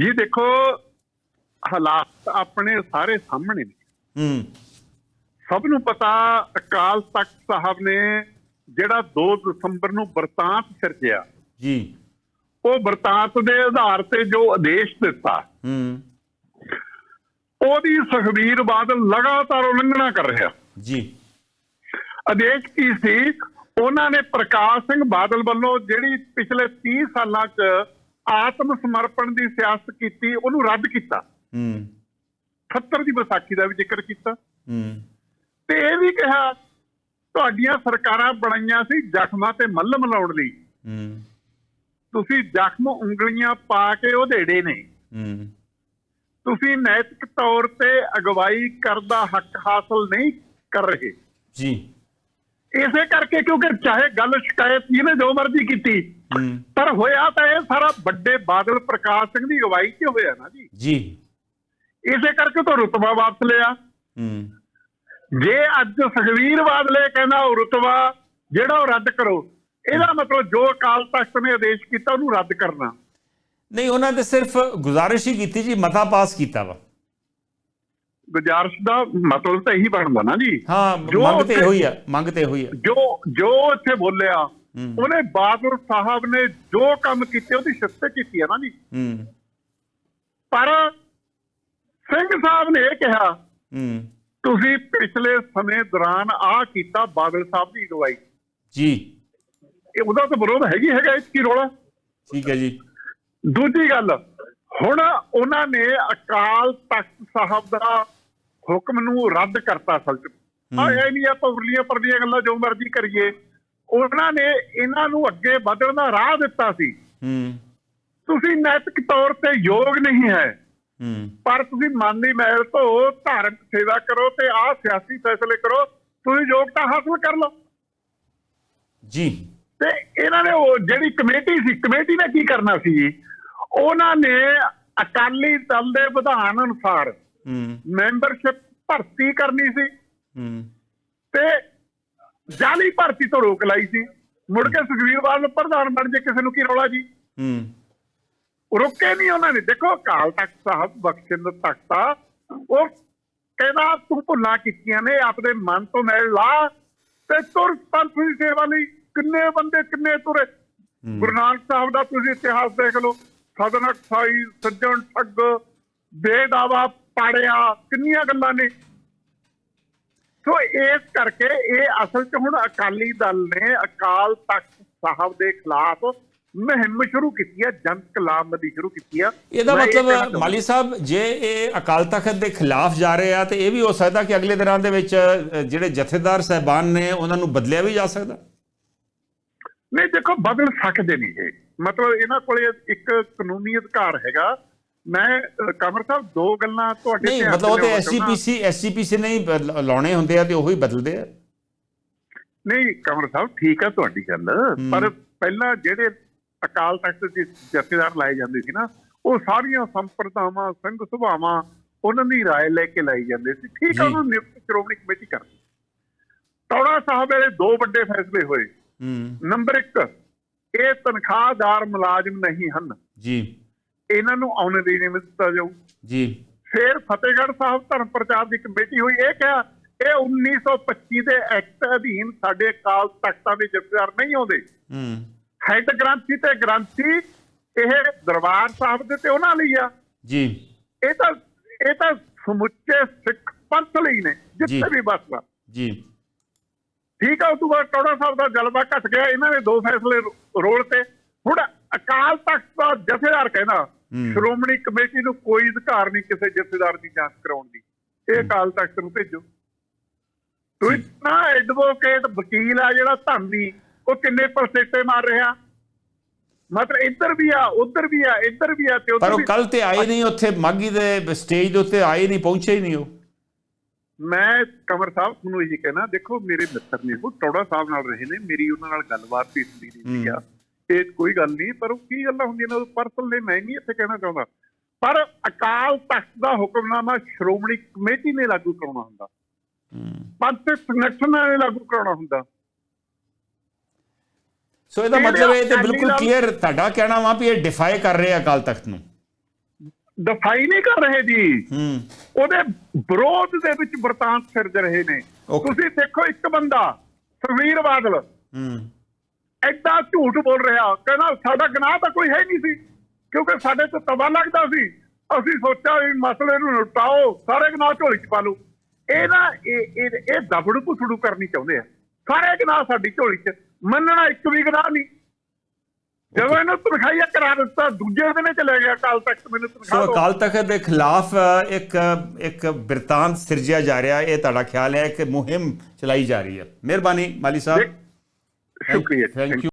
ਜੀ ਦੇਖੋ ਹਾਲਾਤ ਆਪਣੇ ਸਾਰੇ ਸਾਹਮਣੇ ਨੇ। ਹੂੰ। ਸਭ ਨੂੰ ਪਤਾ ਅਕਾਲ ਤਖਤ ਸਾਹਿਬ ਨੇ ਜਿਹੜਾ 2 ਦਸੰਬਰ ਨੂੰ ਵਰਤਾਂਤ ਸਿਰਜਿਆ ਜੀ। ਉਹ ਵਰਤਾਂਤ ਦੇ ਆਧਾਰ ਤੇ ਜੋ ਆਦੇਸ਼ ਦਿੱਤਾ ਹੂੰ। ਉਹਦੀ ਸੁਖਬੀਰ ਬਾਦਲ ਲਗਾਤਾਰ ਉਲੰਘਣਾ ਕਰ ਰਿਹਾ। ਜੀ। ਆਦੇਸ਼ ਕੀ ਸੀ? ਉਹਨਾਂ ਨੇ ਪ੍ਰਕਾਸ਼ ਸਿੰਘ ਬਾਦਲ ਵੱਲੋਂ ਜਿਹੜੀ ਪਿਛਲੇ 30 ਸਾਲਾਂ 'ਚ ਆਤਮ ਸਮਰਪਣ ਦੀ ਸਿਆਸਤ ਕੀਤੀ ਉਹਨੂੰ ਰੱਦ ਕੀਤਾ। ਹੂੰ। 78 ਦੀ ਵਿਸਾਖੀ ਦਾ ਵੀ ਜ਼ਿਕਰ ਕੀਤਾ। ਹੂੰ। ਤੇ ਇਹ ਵੀ ਕਿਹਾ ਤੁਹਾਡੀਆਂ ਸਰਕਾਰਾਂ ਬਣਾਈਆਂ ਸੀ ਜ਼ਖਮਾਂ ਤੇ ਮੱਲਮ ਲਾਉਣ ਲਈ। ਹੂੰ। ਤੁਸੀਂ ਜ਼ਖਮ ਉਂਗਲੀਆਂ ਪਾ ਕੇ ਉਹਦੇੜੇ ਨੇ। ਹੂੰ। ਤੁਸੀਂ ਨੈਤਿਕ ਤੌਰ ਤੇ ਅਗਵਾਈ ਕਰਦਾ ਹੱਕ ਹਾਸਲ ਨਹੀਂ ਕਰ ਰਹੇ। ਜੀ। ਇਸੇ ਕਰਕੇ ਕਿਉਂਕਿ ਚਾਹੇ ਗੱਲ ਸ਼ਿਕਾਇਤ ਜਿਹਨੇ ਜੋ ਮਰਜ਼ੀ ਕੀਤੀ ਪਰ ਹੋਇਆ ਤਾਂ ਇਹ ਸਾਰਾ ਵੱਡੇ ਬਾਦਲ ਪ੍ਰਕਾਸ਼ ਸਿੰਘ ਦੀ ਅਗਵਾਈ 'ਚ ਹੋਇਆ ਨਾ ਜੀ। ਜੀ। ਇਸੇ ਕਰਕੇ ਤਾਂ ਰੁਤਬਾ ਵਾਪਸ ਲਿਆ। ਹੂੰ। ਜੇ ਅੱਜ ਸੁਖਵੀਰ ਬਾਦਲੇ ਕਹਿੰਦਾ ਉਹ ਰੁਤਬਾ ਜਿਹੜਾ ਉਹ ਰੱਦ ਕਰੋ ਇਹਦਾ ਮਤਲਬ ਜੋ ਅਕਾਲ ਤਖਤ ਨੇ ਆਦੇਸ਼ ਕੀਤਾ ਉਹਨੂੰ ਰੱਦ ਕਰਨਾ। ਨਹੀਂ ਉਹਨਾਂ ਨੇ ਸਿਰਫ ਗੁਜ਼ਾਰਿਸ਼ ਹੀ ਕੀਤੀ ਜੀ ਮਤਾ ਪਾਸ ਕੀਤਾ ਵਾ। ਗੁਜ਼ਾਰਿਸ਼ ਦਾ ਮਤਲਬ ਤਾਂ ਇਹੀ ਬਣਦਾ ਨਾ ਜੀ। ਹਾਂ ਜੋ ਮੰਗ ਤੇ ਹੋਈ ਆ ਮੰਗ ਤੇ ਹੋਈ ਆ। ਜੋ ਜੋ ਇੱਥੇ ਬੋਲਿਆ। ਉਹਨੇ ਬਾਦਲ ਸਾਹਿਬ ਨੇ ਜੋ ਕੰਮ ਕੀਤੇ ਉਹਦੀ ਸ਼ਿਫਤ ਕੀਤੀ ਹੈ ਨਾ ਜੀ। ਹੂੰ। ਪਰ ਸਿੰਘ ਸਾਹਿਬ ਨੇ ਇਹ ਕਿਹਾ ਹੂੰ। ਤੁਸੀਂ ਪਿਛਲੇ ਸਮੇਂ ਦੌਰਾਨ ਆਹ ਕੀਤਾ ਬਾਦਲ ਸਾਹਿਬ ਦੀ ਅਗਵਾਈ। ਜੀ। ਇਹ ਉਹਦਾ ਤਾਂ ਵਿਰੋਧ ਹੈਗੀ ਹੈਗਾ ਇਸ ਕੀ ਰੋਲਾ? ਠੀਕ ਹੈ ਜੀ। ਦੂਜੀ ਗੱਲ ਹੁਣ ਉਹਨਾਂ ਨੇ ਅਕਾਲ ਤਖਤ ਸਾਹਿਬ ਦਾ ਹੁਕਮ ਨੂੰ ਰੱਦ ਕਰਤਾ ਅਸਲ ਚ ਆ ਇਹ ਨਹੀਂ ਆਪਾਂ ਉਰਲੀਆਂ ਪਰਲੀਆਂ ਗੱਲਾਂ ਜੋ ਮਰਜ਼ੀ ਕਰੀਏ। ਉਹਨਾਂ ਨੇ ਇਹਨਾਂ ਨੂੰ ਅੱਗੇ ਵਧਣ ਦਾ ਰਾਹ ਦਿੱਤਾ ਸੀ। ਹੂੰ। ਤੁਸੀਂ ਨੈਤਿਕ ਤੌਰ ਤੇ ਯੋਗ ਨਹੀਂ ਹੈ। ਹੂੰ। ਪਰ ਤੁਸੀਂ ਮਨ ਦੀ ਮੈਲ ਤੋਂ ਧਾਰਮਿਕ ਸੇਵਾ ਕਰੋ ਤੇ ਆਹ ਸਿਆਸੀ ਫੈਸਲੇ ਕਰੋ। ਤੁਸੀਂ ਯੋਗਤਾ ਹਾਸਲ ਕਰ ਲਓ। ਜੀ। ਤੇ ਇਹਨਾਂ ਨੇ ਉਹ ਜਿਹੜੀ ਕਮੇਟੀ ਸੀ ਕਮੇਟੀ ਨੇ ਕੀ ਕਰਨਾ ਸੀ? ਉਹਨਾਂ ਨੇ ਅਕਾਲੀ ਦਲ ਦੇ ਵਿਧਾਨ ਅਨੁਸਾਰ ਹੂੰ। ਮੈਂਬਰਸ਼ਿਪ ਭਰਤੀ ਕਰਨੀ ਸੀ। ਹੂੰ। ਤੇ ਜਾਲੀ ਭਰਤੀ ਤੋਂ ਰੋਕ ਲਾਈ ਸੀ। ਮੁੜ ਕੇ ਸੁਖਵੀਰ ਬਾਦਲ ਪ੍ਰਧਾਨ ਬਣ ਜੇ ਕਿਸੇ ਨੂੰ ਕੀ ਰੌਲਾ ਜੀ? ਹੂੰ। ਰੁਕੇ ਨਹੀਂ ਉਹਨਾਂ ਨੇ। ਦੇਖੋ ਅਕਾਲ ਤਖਤ ਸਾਹਿਬ ਬਖਸ਼ਿੰਦ ਤਖਤਾ ਉਹ ਕਹਿੰਦਾ ਤੂੰ ਭੁੱਲਾਂ ਕੀਤੀਆਂ ਨੇ ਆਪਦੇ ਮਨ ਤੋਂ ਮੈਲ ਲਾ ਤੇ ਤੁਰ ਪੰਥ ਦੀ ਸੇਵਾ ਲਈ। ਕਿੰਨੇ ਬੰਦੇ ਕਿੰਨੇ ਤੁਰੇ। ਗੁਰੂ ਨਾਨਕ ਸਾਹਿਬ ਦਾ ਤੁਸੀਂ ਇਤਿਹਾਸ ਦੇਖ ਲਓ। ਸਦਨਕ ਸਾਈ ਸੱਜਣ ਠੱਗ ਬੇਦਾਵਾ ਪਾੜਿਆ। ਕਿੰਨੀਆਂ ਗੱਲਾਂ ਨੇ। ਸੋ ਇਸ ਕਰਕੇ ਇਹ ਅਸਲ 'ਚ ਹੁਣ ਅਕਾਲੀ ਦਲ ਨੇ ਅਕਾਲ ਤਖਤ ਸਾਹਿਬ ਦੇ ਖਿਲਾਫ ਮੁਹਿੰਮ ਸ਼ੁਰੂ ਕੀਤੀ ਹੈ ਜਨਤਕ ਲਾਮਬੰਦੀ ਸ਼ੁਰੂ ਕੀਤੀ ਹੈ ਇਹਦਾ ਮਤਲਬ। ਮਾਲੀ ਸਾਹਿਬ ਜੇ ਇਹ ਅਕਾਲ ਤਖਤ ਦੇ ਖਿਲਾਫ ਜਾ ਰਹੇ ਆ ਤੇ ਇਹ ਵੀ ਹੋ ਸਕਦਾ ਕਿ ਅਗਲੇ ਦਿਨਾਂ ਦੇ ਵਿੱਚ ਜਿਹੜੇ ਜਥੇਦਾਰ ਸਹਿਬਾਨ ਨੇ ਉਹਨਾਂ ਨੂੰ ਬਦਲਿਆ ਵੀ ਜਾ ਸਕਦਾ ਨਹੀਂ ਦੇਖੋ ਬਦਲ ਸਕਦੇ ਨਹੀਂ ਇਹ ਮਤਲਬ ਇਹਨਾਂ ਕੋਲੇ ਇੱਕ ਕਾਨੂੰਨੀ ਅਧਿਕਾਰ ਹੈਗਾ ਮੈਂ ਅਹ, ਕਮਰ ਸਾਹਿਬ ਦੋ ਗੱਲਾਂ ਤੁਹਾਡੇ ਨਹੀਂ ਧਿਆਨ ਮਤਲਬ ਉਹ ਤੇ ਲਿਆਉਣਾ ਚਾਹੁੰਦਾ। ਐਸਜੀਪੀਸੀ ਐਸਜੀਪੀਸੀ ਨਹੀਂ ਬ- ਲ- ਲਾਉਣੇ ਹੁੰਦੇ ਆ ਤੇ ਉਹੀ ਬਦਲਦੇ ਆ ਨਹੀਂ ਕਮਰ ਸਾਹਿਬ ਠੀਕ ਆ ਤੁਹਾਡੀ ਗੱਲ ਪਰ ਪਹਿਲਾਂ ਜਿਹੜੇ ਅਕਾਲ ਤਖਤ ਦੇ ਜਥੇਦਾਰ ਲਾਏ ਜਾਂਦੇ ਸੀ ਨਾ ਉਹ ਸਾਰੀਆਂ ਸੰਪਰਦਾਵਾਂ ਸੰਘ ਸੁਭਾਵਾਂ ਉਹਨਾਂ ਦੀ رائے ਲੈ ਕੇ ਲਾਈ ਜਾਂਦੇ ਸੀ ਠੀਕ ਜੀ। ਆ ਉਹਨੂੰ ਨਿਯੁਕਤ ਸ਼੍ਰੋਮਣੀ ਕਮੇਟੀ ਕਰਦੀ ਟੌੜਾ ਸਾਹਿਬ ਵੇਲੇ ਦੋ ਵੱਡੇ ਫੈਸਲੇ ਹੋਏ ਹੂੰ ਨੰਬਰ 1 ਇਹ ਤਨਖਾਹਦਾਰ ਮੁਲਾਜ਼ਮ ਨਹੀਂ ਹਨ ਜੀ ਇਹਨਾਂ ਨੂੰ ਆਉਣ ਦੀ ਨਹੀਂ ਦਿੱਤਾ ਜਾਊ। ਜੀ। ਫਿਰ ਫਤਿਹਗੜ੍ਹ ਸਾਹਿਬ ਧਰਮ ਪ੍ਰਚਾਰ ਦੀ ਕਮੇਟੀ ਹੋਈ ਇਹ ਕਿਹਾ ਇਹ 1925 ਦੇ ਐਕਟ ਅਧੀਨ ਸਾਡੇ ਅਕਾਲ ਤਖਤਾਂ ਦੇ ਜਥੇਦਾਰ ਨਹੀਂ ਆਉਂਦੇ। ਹੂੰ। ਹੈੱਡ ਗ੍ਰੰਥੀ ਤੇ ਗ੍ਰੰਥੀ ਇਹ ਦਰਬਾਰ ਸਾਹਿਬ ਦੇ ਤੇ ਉਹਨਾਂ ਲਈ ਆ। ਜੀ। ਇਹ ਤਾਂ ਇਹ ਤਾਂ ਸਮੁੱਚੇ ਸਿੱਖ ਪੰਥ ਲਈ ਨੇ। ਜਿੱਥੇ ਵੀ ਬਸਦਾ ਜੀ। ਠੀਕ ਆ ਉਸ ਤੋਂ ਬਾਅਦ ਟੌੜਾ ਸਾਹਿਬ ਦਾ ਜਲਵਾ ਘਟ ਗਿਆ ਇਹਨਾਂ ਨੇ ਦੋ ਫੈਸਲੇ ਰੋਲ ਤੇ। ਹੁਣ ਅਕਾਲ ਤਖਤ ਦਾ ਜਥੇਦਾਰ ਕਹਿੰਦਾ। ਸ਼੍ਰੋਮਣੀ ਕਮੇਟੀ ਨੂੰ ਕੋਈ ਅਧਿਕਾਰ ਨਹੀਂ ਕਿਸੇ ਜਥੇਦਾਰ ਦੀ ਜਾਂਚ ਕਰਾਉਣ ਦੀ। ਇਹ ਅਕਾਲ ਤਖਤ ਨੂੰ ਭੇਜੋ। ਤੁਸੀਂ ਨਾ ਐਡਵੋਕੇਟ ਵਕੀਲ ਆ ਜਿਹੜਾ ਧਾਮੀ ਉਹ ਕਿੰਨੇ ਪਰਸੇਟੇ ਮਾਰ ਰਿਹਾ? ਮਤਲਬ ਇੱਧਰ ਵੀ ਆ ਉੱਧਰ ਵੀ ਆ ਇੱਧਰ ਵੀ ਆ ਤੇ ਪਰ ਉੱਧਰ ਉਹ ਵੀ ਕੱਲ ਤੇ ਆਏ ਨਹੀਂ ਉੱਥੇ ਮਾਗੀ ਦੇ ਸਟੇਜ ਦੇ ਉੱਤੇ ਆਏ ਨਹੀਂ ਪਹੁੰਚੇ ਹੀ ਨਹੀਂ ਉਹ। ਮੈਂ ਕਮਰ ਸਾਹਿਬ ਤੁਹਾਨੂੰ ਇਹ ਕਹਿਣਾ ਦੇਖੋ ਮੇਰੇ ਮਿੱਤਰ ਨੇ ਉਹ ਟੌੜਾ ਸਾਹਿਬ ਨਾਲ ਰਹੇ ਨੇ ਮੇਰੀ ਉਹਨਾਂ ਨਾਲ ਗੱਲਬਾਤ ਵੀ ਹੁੰਦੀ ਰਹੀ ਆ। ਇਹ ਕੋਈ ਗੱਲ ਨਹੀਂ ਪਰ ਉਹ ਕੀ ਗੱਲਾਂ ਹੁੰਦੀਆਂ ਨੇ ਉਹ ਪਰਸਨਲ ਨੇ ਮੈਂ ਨਹੀਂ ਇੱਥੇ ਕਹਿਣਾ ਚਾਹੁੰਦਾ। ਪਰ ਅਕਾਲ ਤਖਤ ਦਾ ਹੁਕਮਨਾਮਾ ਸ਼੍ਰੋਮਣੀ ਕਮੇਟੀ ਨੇ ਲਾਗੂ ਕਰਾਉਣਾ ਹੁੰਦਾ। ਪੰਥਕ ਸੰਗਠਨਾਂ ਨੇ ਲਾਗੂ ਕਰਾਉਣਾ ਹੁੰਦਾ। ਸੋ ਇਹਦਾ ਮਤਲਬ ਇਹ ਤੇ ਬਿਲਕੁਲ ਕਲੀਅਰ ਤੁਹਾਡਾ ਕਹਿਣਾ ਵਾ ਵੀ ਇਹ ਡਿਫਾਈ ਕਰ ਰਹੇ ਆ ਅਕਾਲ ਤਖਤ ਨੂੰ। ਦਫਾਈ ਨਹੀਂ ਕਰ ਰਹੇ ਜੀ। ਹੂੰ। ਉਹਦੇ ਵਿਰੋਧ ਦੇ ਵਿੱਚ ਵਰਤਾਂਤ ਸਿਰਜ ਰਹੇ ਨੇ. ਤੁਸੀਂ ਦੇਖੋ ਇੱਕ ਬੰਦਾ ਸੁਖਵੀਰ ਬਾਦਲ। ਹੂੰ। ਐਡਾ ਝੂਠ ਬੋਲ ਰਿਹਾ। ਕਹਿੰਦਾ ਸਾਡਾ ਗੁਨਾਹ ਤਾਂ ਕੋਈ ਹੈ ਨਹੀਂ ਸੀ ਕਿਉਂਕਿ ਸਾਡੇ ਤੋਂ ਤਵਾ ਲੱਗਦਾ ਸੀ। ਅਸੀਂ ਸੋਚਿਆ ਵੀ ਮਸਲੇ ਨੂੰ ਨਿਪਟਾਓ ਸਾਰੇ ਗੁਨਾਹ ਝੋਲੀ ਚ ਪਾ ਲਓ। ਇਹ ਨਾ ਇਹ ਇਹ ਦਬੜੂ ਪੁਸੜੂ ਕਰਨੀ ਚਾਹੁੰਦੇ ਆ। ਸਾਰੇ ਗੁਨਾਹ ਸਾਡੀ ਝੋਲੀ ਚ। ਮੰਨਣਾ ਇੱਕ ਵੀ ਗੁਨਾਹ ਨਹੀਂ। ਜਦੋਂ ਇਹਨੂੰ ਤਨਖਾਹੀਆ ਕਰਾ ਦਿੱਤਾ ਦੂਜੇ ਦਿਨ ਚਲੇ ਗਿਆ ਕੱਲ ਤੱਕ ਮੈਨੂੰ ਸੋ ਤਨਖਾਹ ਦਿਓ। ਅਕਾਲ ਤਖਤ ਦੇ ਖਿਲਾਫ ਇੱਕ ਇੱਕ ਬਿਰਤਾਂਤ ਸਿਰਜਿਆ ਜਾ ਰਿਹਾ। ਇਹ ਤੁਹਾਡਾ ਖਿਆਲ ਹੈ ਕਿ ਮੁਹਿੰਮ ਚਲਾਈ ਜਾ ਰਹੀ ਹੈ। ਮਿਹਰਬਾਨੀ ਮਾਲੀ ਸਾਹਿਬ। Thank, Thank, thank you.